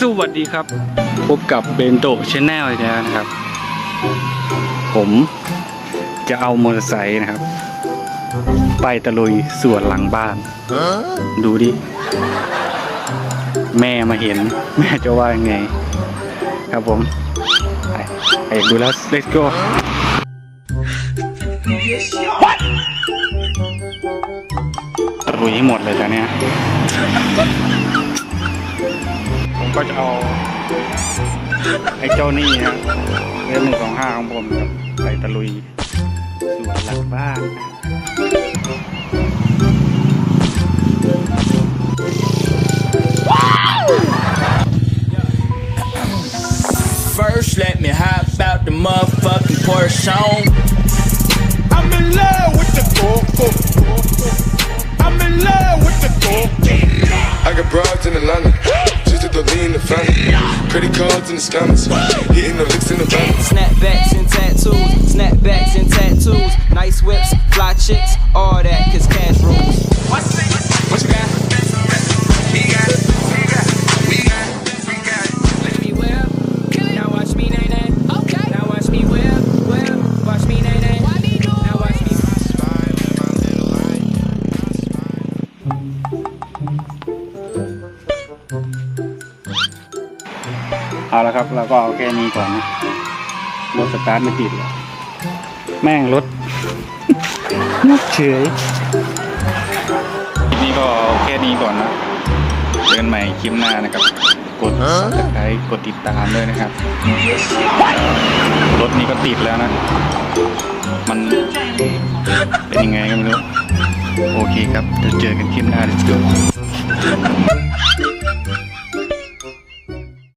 สวัสดีครับ พบกับเบนโตชแนลอีกแล้วนะครับ ผมจะเอามอเตอร์ไซค์นะครับ ไปตะลุยสวนหลังบ้าน ดูดิ แม่มาเห็น แม่จะว่ายังไง ครับผม ไปไปดูแล้ว let's go ตะลุยให้หมดเลยจ้ะเนี่ย ก็จะเอาไอ้เจ้านี่นะเรื่องหนึ่งสองห้าของผมครับไปตะลุยสวนหลังบ้าน First, let me hop out the motherfucking Porsche. I'm in love Credit cards in the scammers, hitting the licks in the van. Snapbacks and tattoos, snapbacks and tattoos. Nice whips, fly chicks, all that, cause cash rules. What you got? Watch me nae nae. Okay. Now watch me whip. Whip. Watch me, nae nae. Now watch เอาละครับเราก็เอาแค่นี้ก่อนนะรถสตาร์ทไม่ติดเลยแม่งรถงกเฉยนี่ก็เอาแค่นี้ก่อนนะเจอกันใหม่คลิปหน้านะครับ กด subscribe กดติดตามด้วยนะครับ รถนี้ก็ติดแล้วนะ มันเป็นยังไงก็ไม่รู้ โอเคครับเดี๋ยวเจอกันคลิปหน้า let's go